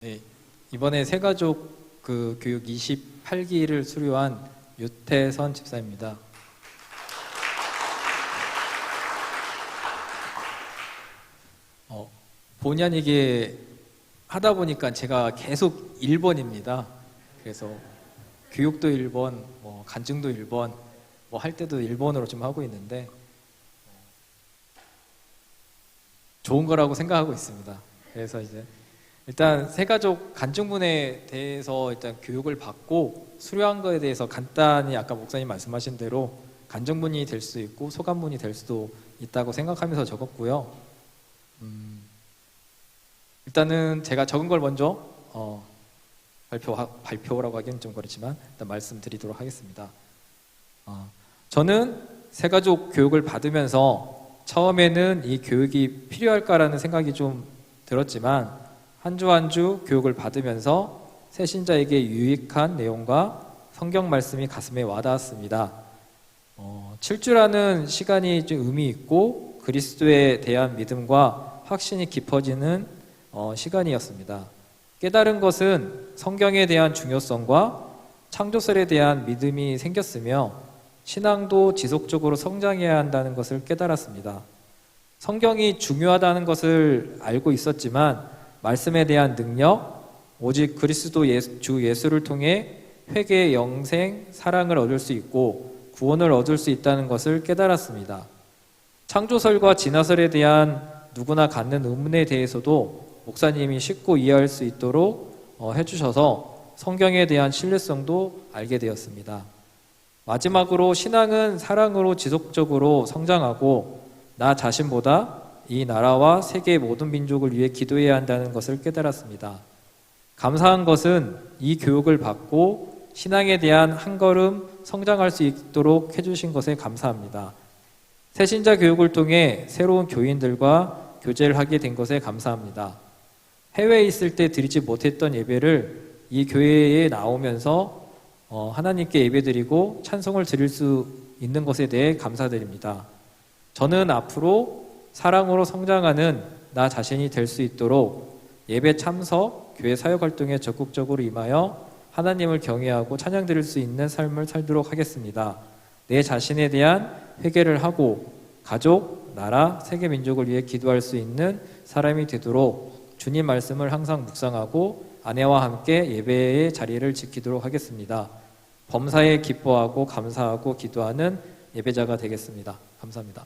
네, 이번에 새가족 그 교육 28기를 수료한 유태선 집사입니다. 어, 본의 아니게 하다 보니까 제가 계속 1번입니다. 그래서 교육도 1번, 뭐 간증도 1번, 뭐 할 때도 1번으로 좀 하고 있는데 좋은 거라고 생각하고 있습니다. 그래서 이제 일단 새가족 간증문에 대해서 일단 교육을 받고 수료한 거에 대해서 간단히 아까 목사님 말씀하신 대로 간증문이 될 수도 있고 소감문이 될 수도 있다고 생각하면서 적었고요. 음, 일단은 제가 적은 걸 먼저 어, 발표 발표라고 하기는 좀 그렇지만 일단 말씀드리도록 하겠습니다. 어, 저는 새가족 교육을 받으면서 처음에는 이 교육이 필요할까라는 생각이 좀 들었지만 한 주 한 주 교육을 받으면서 새신자에게 유익한 내용과 성경 말씀이 가슴에 와닿았습니다. 어, 7주라는 시간이 좀 의미 있고 그리스도에 대한 믿음과 확신이 깊어지는 어, 시간이었습니다. 깨달은 것은 성경에 대한 중요성과 창조설에 대한 믿음이 생겼으며 신앙도 지속적으로 성장해야 한다는 것을 깨달았습니다. 성경이 중요하다는 것을 알고 있었지만 말씀에 대한 능력, 오직 그리스도 예수, 주 예수를 통해 회개, 영생, 사랑을 얻을 수 있고 구원을 얻을 수 있다는 것을 깨달았습니다. 창조설과 진화설에 대한 누구나 갖는 의문에 대해서도 목사님이 쉽고 이해할 수 있도록 어, 해주셔서 성경에 대한 신뢰성도 알게 되었습니다. 마지막으로 신앙은 사랑으로 지속적으로 성장하고 나 자신보다 이 나라와 세계 모든 민족을 위해 기도해야 한다는 것을 깨달았습니다. 감사한 것은 이 교육을 받고 신앙에 대한 한 걸음 성장할 수 있도록 해주신 것에 감사합니다. 새신자 교육을 통해 새로운 교인들과 교제를 하게 된 것에 감사합니다. 해외에 있을 때 드리지 못했던 예배를 이 교회에 나오면서 어, 하나님께 예배드리고 찬송을 드릴 수 있는 것에 대해 감사드립니다. 저는 앞으로 사랑으로 성장하는 나 자신이 될 수 있도록 예배 참석, 교회 사역 활동에 적극적으로 임하여 하나님을 경외하고 찬양 드릴 수 있는 삶을 살도록 하겠습니다. 내 자신에 대한 회개를 하고 가족, 나라, 세계 민족을 위해 기도할 수 있는 사람이 되도록 주님 말씀을 항상 묵상하고 아내와 함께 예배의 자리를 지키도록 하겠습니다. 범사에 기뻐하고 감사하고 기도하는 예배자가 되겠습니다. 감사합니다.